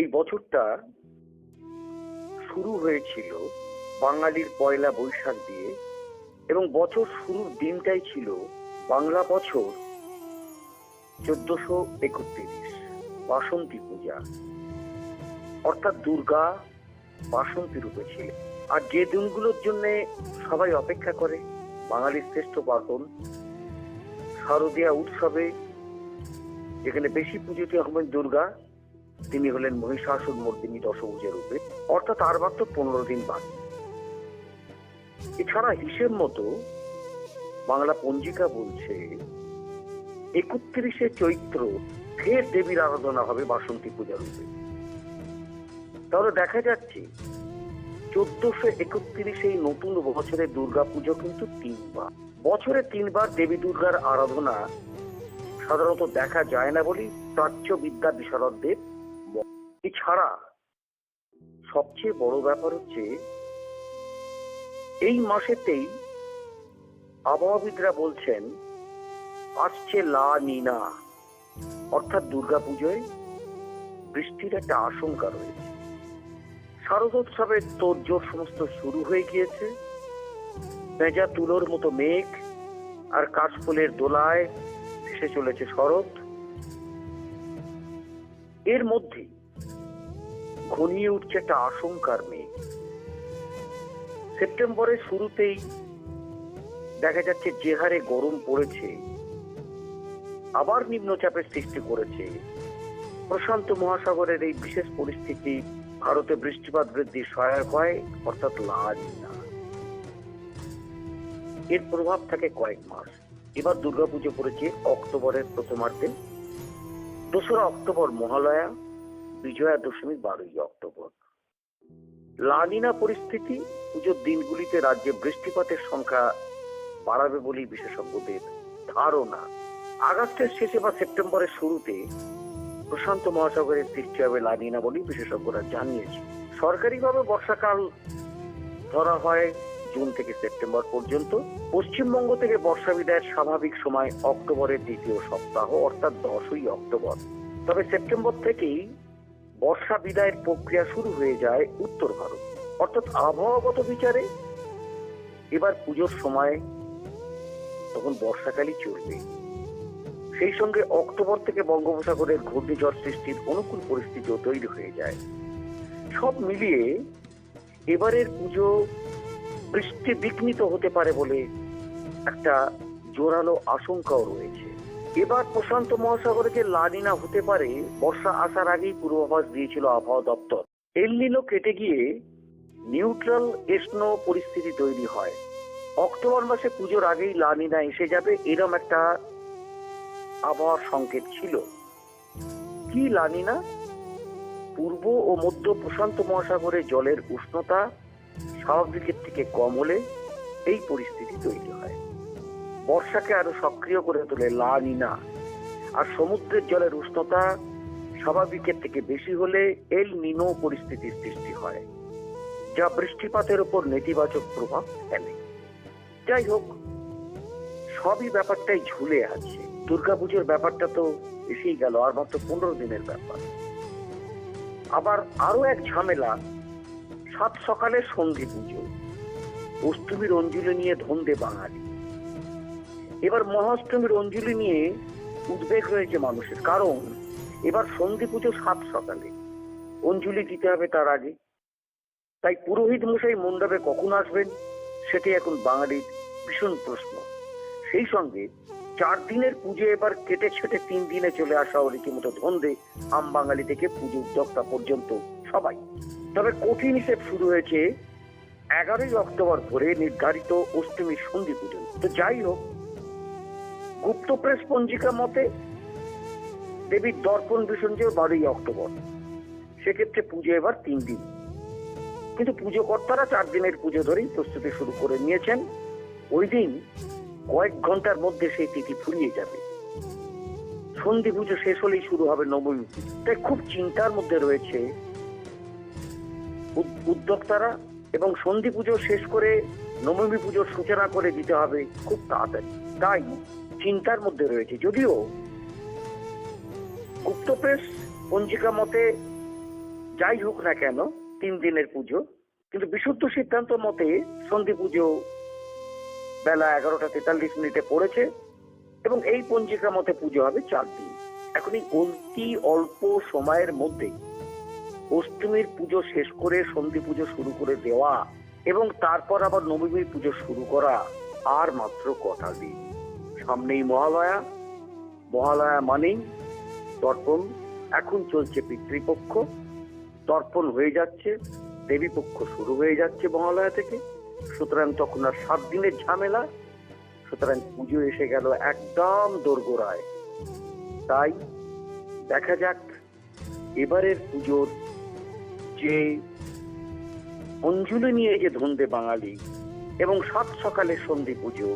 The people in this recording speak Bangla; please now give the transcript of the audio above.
এই বছরটা শুরু হয়েছিল বাঙালির পয়লা বৈশাখ দিয়ে, এবং বছর শুরুর দিনটাই ছিল বাংলা বছর চোদ্দশো একত্রিশ, বাসন্তী পূজা। অর্থাৎ দুর্গা বাসন্তী রূপে ছিলেন। আর যে দিনগুলোর জন্য সবাই অপেক্ষা করে, বাঙালির শ্রেষ্ঠ পার্বণ, শারদীয়া উৎসবে, যেখানে বেশি পুজোতে হবেন দুর্গা তিনি হলেন মহিষাসুর মর্দিনী দশভুজের রূপে। অর্থাৎ আর মাত্র পনেরো দিন বাকি। এছাড়া হিসেব মতো বাংলা পঞ্জিকা বলছে, একত্রিশে চৈত্র ফের দেবীর আরাধনা হবে বাসন্তী পূজা রূপে। তাহলে দেখা যাচ্ছে, চোদ্দশো একত্রিশে এই নতুন বছরে দুর্গা পুজো কিন্তু তিনবার। বছরে তিনবার দেবী দুর্গার আরাধনা সাধারণত দেখা যায় না বলেই প্রাচ্য বিদ্যা বিশারদদের মত। এছাড়া সবচেয়ে বড় ব্যাপার হচ্ছে, এই মাসেতেই আবহাওয়াবিদরা বলছেন, আসছে লা নিনা, অর্থাৎ দুর্গাপুজোয় বৃষ্টির একটা আশঙ্কা রয়েছে। শারদোৎসবের তোড়জোড় সমস্ত শুরু হয়ে গিয়েছে। ভেজা তুলোর মতো মেঘ আর কাশফুলের দোলায় ভেসে চলেছে শরৎ। এর মধ্যে ঘনিয়ে উঠছে একটা আশঙ্কার মেঘ। সেপ্টেম্বরের শুরুতেই দেখা যাচ্ছে যে হারে গরম পড়েছে, আবার নিম্নচাপের সৃষ্টি করেছে। প্রশান্ত মহাসাগরের এই বিশেষ পরিস্থিতি ভারতে বৃষ্টিপাত বৃদ্ধির সহায়ক হয়, অর্থাৎ লানিনা এর প্রভাব থাকে কয়েক মাস। এবার দুর্গাপুজো পড়েছে অক্টোবরের প্রথমার্ধে। দোসরা অক্টোবর মহালয়া বিজয়া দশমী বারোই অক্টোবর। লালিনা পরিস্থিতি পুজোর দিনগুলিতে রাজ্যে বৃষ্টিপাতের সংখ্যা বাড়াবে বলেই বিশেষজ্ঞদের ধারণা। আগস্টের শেষে বা সেপ্টেম্বরের শুরুতে প্রশান্ত মহাসাগরের সৃষ্টি হবে লানিনা বলেই বিশেষজ্ঞরা জানিয়েছে সরকারিভাবে বর্ষাকাল ধরা হয় জুন থেকে সেপ্টেম্বর পর্যন্ত। পশ্চিমবঙ্গ থেকে বর্ষা বিদায়ের স্বাভাবিক সময় অক্টোবরের দ্বিতীয় সপ্তাহ, অর্থাৎ দশই অক্টোবর। তবে সেপ্টেম্বর থেকেই বর্ষা বিদায়ের প্রক্রিয়া শুরু হয়ে যায় উত্তর ভারত। অর্থাৎ আবহাওয়াগত বিচারে এবার পুজোর সময় তখন বর্ষাকালই চলবে। সেই সঙ্গে অক্টোবর থেকে বঙ্গোপসাগরের ঘূর্ণিঝড় সৃষ্টির অনুকূল পরিস্থিতিও তৈরি হয়ে যায়। সব মিলিয়ে এবারের পুজো বৃষ্টি বিঘ্নিত হতে পারে বলে একটা জোরালো আশঙ্কাও রয়েছে। এবার প্রশান্ত মহাসাগরে যে লানিনা হতে পারে, বর্ষা আসার আগেই পূর্বাভাস দিয়েছিল আবহাওয়া দপ্তর। এলনিনো কেটে গিয়ে নিউট্রাল এসনো পরিস্থিতি তৈরি হয়। অক্টোবর মাসে পুজোর আগেই লানিনা এসে যাবে এরম একটা আবহাওয়ার সংকেত ছিল। কি লানিনা? পূর্ব ও মধ্য প্রশান্ত মহাসাগরে জলের উষ্ণতা স্বাভাবিকের থেকে কম হলে এই পরিস্থিতি তৈরি হয়। বর্ষাকে আরও সক্রিয় করে তোলে লা নিনা আর সমুদ্রের জলের উষ্ণতা স্বাভাবিকের থেকে বেশি হলে এল নিনো পরিস্থিতির সৃষ্টি হয়, যা বৃষ্টিপাতের উপর নেতিবাচক প্রভাব ফেলে। যাই হোক, সবই ব্যাপারটাই ঝুলে আছে। দুর্গাপুজোর ব্যাপারটা তো এসেই গেল, আর মাত্র পনেরো দিনের ব্যাপার। আবার আরও এক ঝামেলা, সাত সকালে সন্ধি পুজো। অষ্টমীর অঞ্জলি নিয়ে ধন্দে বাঙালি। এবার মহাষ্টমীর অঞ্জলি নিয়ে উদ্বেগ রয়েছে মানুষের। কারণ, এবার সন্ধি পুজো সাত সকালে। অঞ্জলি দিতে হবে তার আগে। তাই পুরোহিত মশাই মণ্ডপে কখন আসবেন, সেটি এখন বাঙালির ভীষণ প্রশ্ন। সেই সঙ্গে চার দিনের পুজো এবার কেটে ছেটে তিন দিনে চলে আসা রীতিমতো ধন্দে আম বাঙালি থেকে পুজো উদ্যোক্তা পর্যন্ত সবাই। তবে কঠিন হিসেব শুরু হয়েছে এগারোই অক্টোবর ভোরে নির্ধারিত অষ্টমী সন্ধি পুজো। তো যাই হোক গুপ্ত প্রেস পঞ্জিকা মতে, দেবীর দর্পণ বিসর্জন বারোই অক্টোবর। সেক্ষেত্রে পুজো এবার তিন দিন। কিন্তু পুজো কর্তারা চার দিনের পুজো ধরেই প্রস্তুতি শুরু করে নিয়েছেন। ওই দিন কয়েক ঘণ্টার মধ্যে সেই তিথি ফুরিয়ে যাবে। সন্ধি পুজো শেষ হলেই শুরু হবে নবমী। তাই খুব চিন্তার মধ্যে রয়েছে উদ- উদ্যোক্তারা এবং সন্ধি পুজো শেষ করে নবমী পুজোর সূচনা করে দিতে হবে খুব তাড়াতাড়ি। তাই চিন্তার মধ্যে রয়েছে। যদিও গুপ্ত প্রেস পঞ্জিকা মতে যাই হোক না কেন, তিন দিনের পুজো, কিন্তু বিশুদ্ধ সিদ্ধান্ত মতে সন্ধি পুজো বেলা এগারোটা তেতাল্লিশ মিনিটে পড়েছে এবং এই পঞ্জিকা মতে পুজো হবে চার দিন। এখন এই অতি অল্প সময়ের মধ্যে অষ্টমীর পুজো শেষ করে সন্ধি পুজো শুরু করে দেওয়া এবং তারপর আবার নবমীর পুজো শুরু করা আর মাত্র কটা দিন। সামনেই মহালয়া। মহালয়া মানেই তর্পণ। এখন চলছে পিতৃপক্ষ। তর্পণ হয়ে যাচ্ছে দেবী পক্ষ শুরু হয়ে যাচ্ছে মহালয়া থেকে। সুতরাং তখন আর সাত দিনের ঝামেলা। সুতরাং পুজো এসে গেল একদম দোরগোড়ায়। তাই দেখা যাক এবারের পুজোর যে অঞ্জলি নিয়ে যে ধন্দে বাঙালি এবং সাত সকালে সন্ধি পুজো